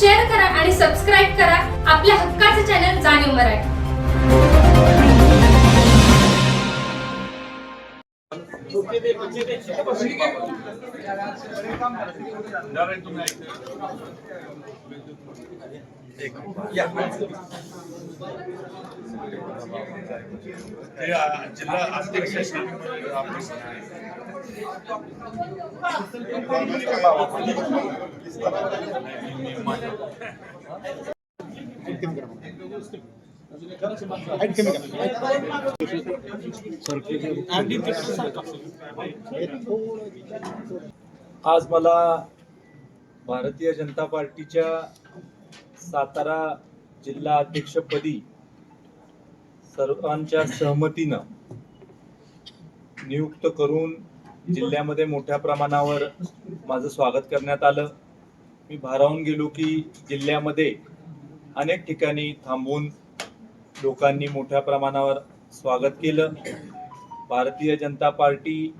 Share करा आणि subscribe करा. आपल्या हक्काचे चॅनल जाणीव मराठी. जिल्हा अध्यक्ष आज मला भारतीय जनता पार्टीच्या सातारा जिल्हा अध्यक्षपदी सर्वांच्या सहमतीनं नियुक्त करून जिल्ह्यामध्ये मोठ्या प्रमाणावर माझं स्वागत करण्यात आलं. मी भारावून गेलो की जिल्ह्यामध्ये अनेक ठिकाणी थांबून लोकांनी मोठ्या प्रमाणावर स्वागत केलं. भारतीय जनता पार्टी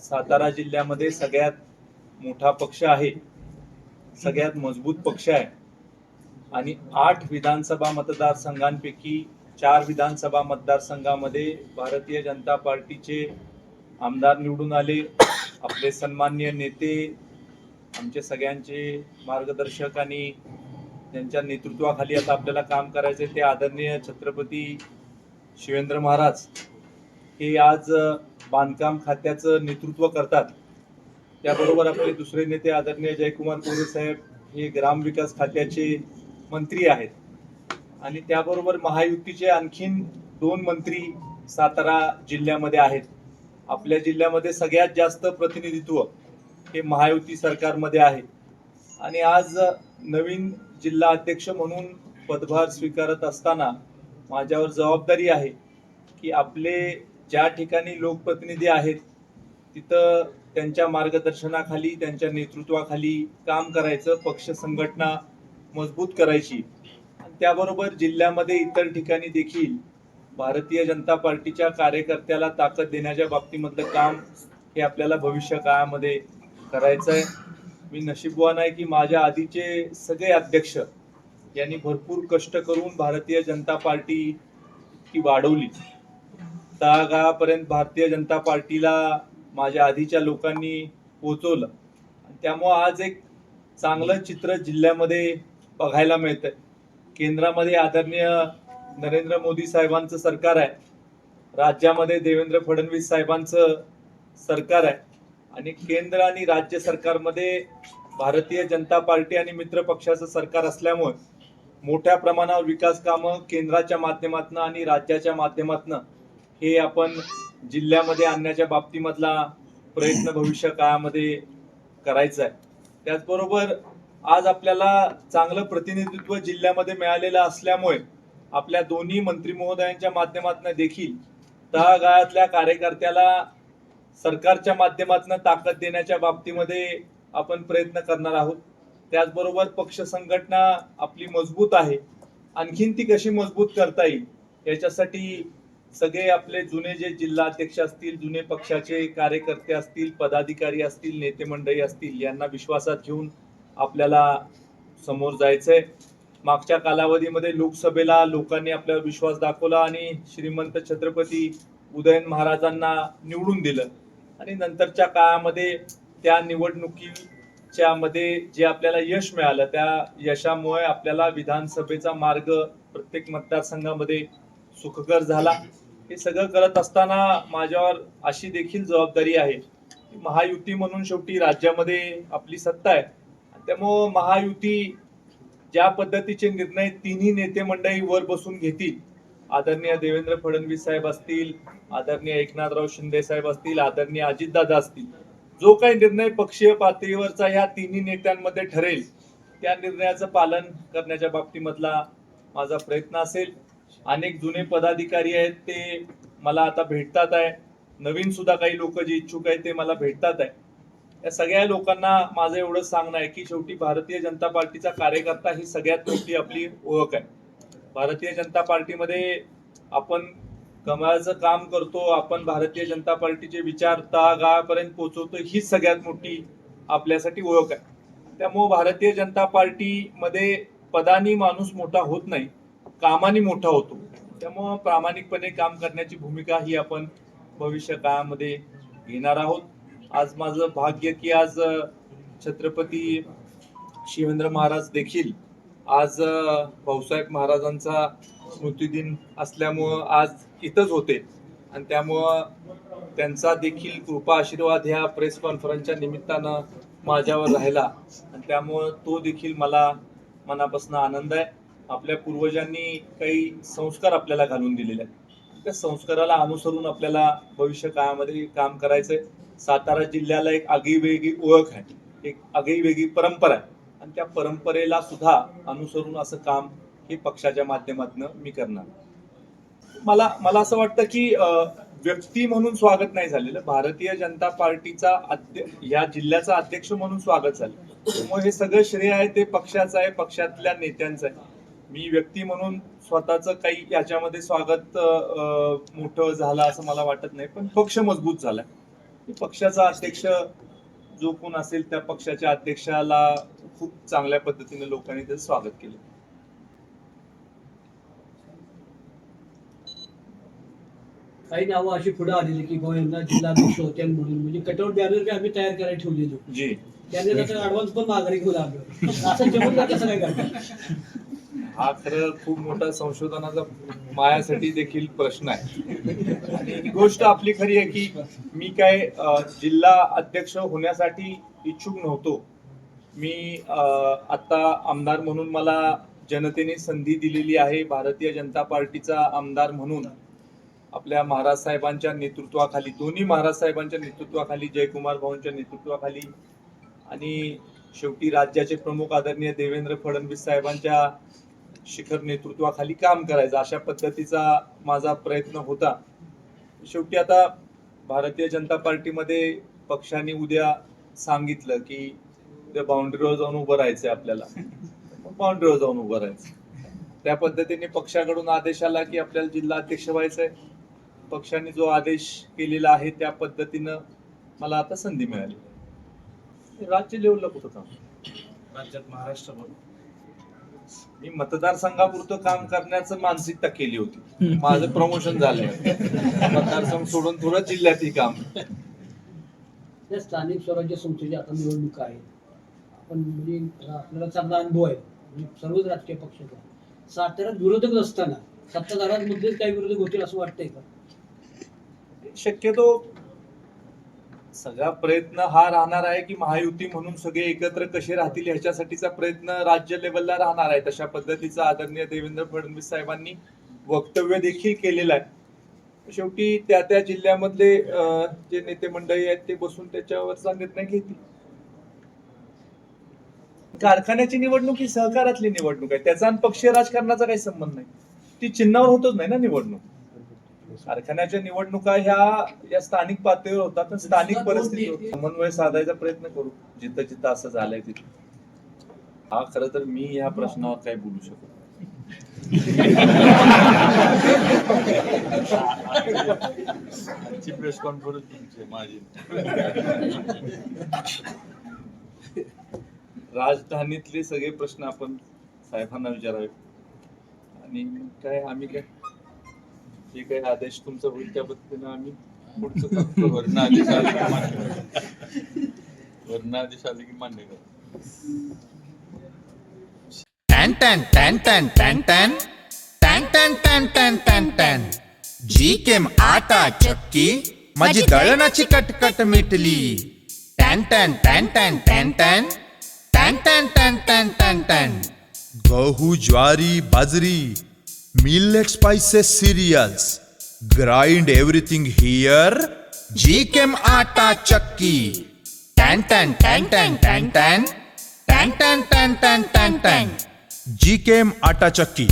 सातारा जिल्ह्यामध्ये सगळ्यात मोठा पक्ष आहे. सगळ्यात मजबूत पक्ष आहे. आणि आठ विधानसभा मतदारसंघांपैकी चार विधानसभा मतदारसंघामध्ये भारतीय जनता पार्टीचे आमदार निवडून आले. आपले सन्मान्य नेते आमचे सगळ्यांचे मार्गदर्शक आणि त्यांच्या नेतृत्वाखाली आता आपल्याला काम करायचे ते आदरणीय छत्रपती शिवेंद्र महाराज. हे आज बांधकाम खात्याचं नेतृत्व करतात. त्याबरोबर आपले दुसरे नेते आदरणीय जयकुमार कोरे साहेब हे ग्रामविकास खात्याचे मंत्री आहेत. आणि त्याबरोबर महायुतीचे आणखीन दोन मंत्री सातारा जिल्ह्यामध्ये आहेत. आपल्या जिल्ह्यामध्ये सगळ्यात जास्त प्रतिनिधित्व हे महायुती सरकारमध्ये आहे. आणि आज नवीन जिल्हा अध्यक्ष म्हणून पदभार स्वीकारत असताना माझ्यावर जबाबदारी आहे की आपले ज्या ठिकाणी लोकप्रतिनिधी आहेत तिथं त्यांच्या मार्गदर्शनाखाली त्यांच्या नेतृत्वाखाली काम करायचं पक्ष संघटना मजबूत करायची. आणि त्याबरोबर जिल्ह्यामध्ये इतर ठिकाणी देखील भारतीय जनता पार्टीच्या कार्यकर्त्याला ताकद देण्याच्या बाबतीमधलं काम हे आपल्याला भविष्य काळामध्ये करायचं आहे. मी नशीबवान आहे की माझ्या आधीचे सगळे अध्यक्ष यांनी भरपूर कष्ट करून भारतीय जनता पार्टी ती वाढवली. तळागाळापर्यंत भारतीय जनता पार्टीला माझ्या आधीच्या लोकांनी पोचवलं. आणि त्यामुळं आज एक चांगलं चित्र जिल्ह्यामध्ये बघायला मिळतंय. केंद्रामध्ये आदरणीय नरेंद्र मोदी साहेबांचं सरकार आहे. राज्यामध्ये देवेंद्र फडणवीस साहेबांचं सरकार आहे. आणि केंद्र आणि राज्य सरकारमध्ये भारतीय जनता पार्टी आणि मित्र पक्षाचं सरकार असल्यामुळे मोठ्या प्रमाणावर विकास कामं केंद्राच्या माध्यमातून आणि राज्याच्या माध्यमातून हे आपण जिल्ह्यामध्ये आणण्याच्या बाबतीमधला प्रयत्न भविष्य काळामध्ये करायचा आहे. त्याचबरोबर आज आपल्याला चांगलं प्रतिनिधित्व जिल्ह्यामध्ये मिळालेलं असल्यामुळे आपल्या दोन्ही मंत्री महोदयांच्या माध्यमातून देखील तळागाळातल्या कार्यकर्त्याला सरकारच्या माध्यमातून ताकद देण्याच्या बाबतीमध्ये आपण प्रयत्न करणार आहोत. त्याचबरोबर पक्ष संघटना आपली मजबूत आहे. आणखीन ती कशी मजबूत करता येईल याच्यासाठी सगळे आपले जुने जे जिल्हाध्यक्ष असतील जुने पक्षाचे कार्यकर्ते असतील पदाधिकारी असतील नेते मंडळी असतील यांना विश्वासात घेऊन आपल्याला समोर जायचंय. मागच्या कालावधीमध्ये लोकसभेला लोकांनी आपल्यावर विश्वास दाखवला आणि श्रीमंत छत्रपती उदयन महाराजांना निवडून दिलं. आणि नंतरच्या काळामध्ये त्या निवडणुकीच्या मध्ये जे आपल्याला यश मिळालं त्या यशामुळे आपल्याला विधानसभेचा मार्ग प्रत्येक मतदारसंघामध्ये सुखकर झाला. हे सगळं करत असताना माझ्यावर अशी देखील जबाबदारी आहे महायुती म्हणून शेवटी राज्यामध्ये आपली सत्ता आहे. त्यामुळं महायुती ज्या पद्धतीचे निर्णय तिन्ही नेते मंडळी वर बसून घेतील आदरणीय देवेंद्र फडणवीस साहेब असतील आदरणीय एकनाथराव शिंदे साहेब असतील आदरणीय अजितदादा असतील जो काही निर्णय पक्षीय पातळीवरचा ह्या तिन्ही नेत्यांमध्ये ठरेल त्या निर्णयाचं पालन करण्याच्या बाबतीमधला माझा प्रयत्न असेल. अनेक जुने पदाधिकारी आहेत ते मला आता भेटतात आहे. नवीन सुद्धा काही लोक जे इच्छुक आहेत ते मला भेटतात आहे. या सगळ्या लोकांना माझं एवढं सांगणं आहे की शेवटी भारतीय जनता पार्टीचा कार्यकर्ता ही सगळ्यात मोठी आपली ओळख आहे. भारतीय जनता पार्टीमध्ये आपण कमळाचं काम करतो आपण भारतीय जनता पार्टीचे विचार तळागाळापर्यंत पोहोचवतो ही सगळ्यात मोठी आपल्यासाठी ओळख आहे. त्यामुळं भारतीय जनता पार्टीमध्ये पदानी माणूस मोठा होत नाही कामाने मोठा होतो. त्यामुळं प्रामाणिकपणे काम करण्याची भूमिका ही आपण भविष्य काळामध्ये घेणार आहोत. आज माझं भाग्य की आज छत्रपती शिवेंद्र महाराज देखील आज भाऊसाहेब महाराजांचा स्मृतिदिन असल्यामुळं आज इथंच होते. आणि त्यामुळं त्यांचा देखील कृपा आशीर्वाद ह्या प्रेस कॉन्फरन्सच्या निमित्तानं माझ्यावर राहिला. आणि त्यामुळं तो देखील मला मनापासून आनंद आहे. आपल्या पूर्वजांनी काही संस्कार आपल्याला घालून दिलेले आहेत. त्या संस्काराला अनुसरून आपल्याला भविष्य काळामध्ये काम करायचंय. सातारा जिल्ह्याला एक आगळीवेगळी ओळख आहे. एक आगळीवेगळी परंपरा आहे. आणि त्या परंपरेला सुद्धा अनुसरून असं काम हे पक्षाच्या माध्यमातून मी करणार. मला मला असं वाटतं की व्यक्ती म्हणून स्वागत नाही झालेलं. भारतीय जनता पार्टीचा या जिल्ह्याचा अध्यक्ष म्हणून स्वागत झालं. त्यामुळे हे सगळं श्रेय आहे ते पक्षाचं आहे पक्षातल्या नेत्यांचं आहे. मी व्यक्ती म्हणून स्वतःचं काही याच्यामध्ये स्वागत मोठं झालं असं मला वाटत नाही. पण पक्ष मजबूत झालाय पक्षाचा अध्यक्ष जो कोण असेल त्या पक्षाच्या अध्यक्षाला खूप चांगल्या पद्धतीने लोकांनी त्याचं स्वागत केलं. काही नावं अशी पुढे आलेली की बाबा यांना जिल्हाध्यक्ष होते म्हणून. म्हणजे कटआउट बॅनर बी आम्ही तयार करायला ठेवलेलो. त्याने आता ऍडव्हान्स पण माघारी घेऊन आलो. असं जमून कसं काय करतात हा खरं खूप मोठा संशोधनाचा माझ्यासाठी देखील प्रश्न आहे. आणि ही गोष्ट आपली खरी आहे की मी काय जिल्हा अध्यक्ष होण्यासाठी इच्छुक नव्हतो. मी आता आमदार म्हणून मला जनतेने संधी दिलेली आहे भारतीय जनता पार्टीचा आमदार म्हणून. आपल्या महाराज साहेबांच्या नेतृत्वाखाली दोन्ही महाराज साहेबांच्या नेतृत्वाखाली जयकुमार भाऊंच्या नेतृत्वाखाली आणि शेवटी राज्याचे प्रमुख आदरणीय देवेंद्र फडणवीस साहेबांच्या शिखर नेतृत्वाखाली काम करायचं अशा पद्धतीचा माझा प्रयत्न होता. शेवटी आता भारतीय जनता पार्टीमध्ये पक्षाने उद्या सांगितलं की उद्या बाउंड्रीवर जाऊन उभं राहायचंय आपल्याला. बाउंड्रीवर जाऊन उभं राहायचं. त्या पद्धतीने पक्षाकडून आदेश आला की आपल्याला जिल्हा अध्यक्ष व्हायचंय. पक्षाने जो आदेश केलेला आहे त्या पद्धतीनं मला आता संधी मिळाली. राज्य लेवलला कुठं काम राज्यात महाराष्ट्रभर मी मतदारसंघापुरतं काम करण्याचं मानसिकता केली होती. माझं प्रमोशन झालंय. मतदारसंघ सोडून थोडं जिल्ह्यातही काम. त्या स्थानिक स्वराज्य संस्थेची आता निवडणुका आहेत आपण म्हणजे आपल्याला चांगला अनुभव आहे. म्हणजे सर्वच राजकीय पक्षाचा साताऱ्यात विरोधक नसताना सत्ताधाऱ्यांमध्येच काही विरोधक होतील असं वाटतंय का? शक्यतो सगळा प्रयत्न हा राहणार आहे की महायुती म्हणून सगळे एकत्र कसे राहतील ह्याच्यासाठीचा प्रयत्न राज्य लेवलला राहणार आहे. तशा पद्धतीचा आदरणीय देवेंद्र फडणवीस साहेबांनी वक्तव्य देखील केलेलं आहे. शेवटी त्या त्या जिल्ह्यामधले जे नेते मंडळी आहेत ते बसून त्याच्यावरचा निर्णय घेतील. कारखान्याची निवडणूक ही सहकारातली निवडणूक आहे. त्याचा आणि पक्षीय राजकारणाचा काही संबंध नाही. ती चिन्हावर होतच नाही ना निवडणूक. कारखान्याच्या निवडणुका ह्या या स्थानिक पातळीवर होतात स्थानिक परिस्थितीवर समन्वय साधायचा प्रयत्न करू. जिथं जिथं असं झालंय तिथं. हा खरं तर मी ह्या प्रश्नावर काही बोलू शकतो आजची प्रेस कॉन्फरन्स तुमची माझी. राजधानीतले सगळे प्रश्न आपण साहेबांना विचारावे. आणि काय आम्ही काय? जे काही आदेश तुमचा होईल त्या पद्धतीनं आम्ही पुढचं. वर्ण आदेश आले की मान्य. वर्ण आदेश आले की मान्य करा टॅन टॅन टॅन टॅन टॅन टॅन टॅन टॅन टॅन टॅन टॅन टॅन जी केम आटा चक्की माझी दळणाची कटकट मिटली टॅन टॅन टॅन टॅन टॅन टॅन टॅन टॅन टॅन टॅन टॅन टॅन गहू ज्वारी बाजरी millet spices cereals grind everything here जी केम आटा चक्की टॅन टॅन टॅन टॅन टॅन टॅन टॅन टॅन टॅन टॅन टॅन टॅन जी केम आटा चक्की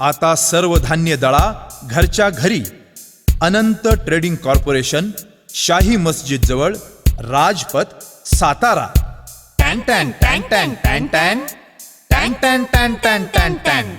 आता सर्व धान्य दळा घरच्या घरी अनंत ट्रेडिंग कॉर्पोरेशन शाही मस्जिद जवळ राजपथ सातारा टॅन टॅन टॅन टॅन टॅन टॅन टॅन टॅन टॅन टॅन टॅन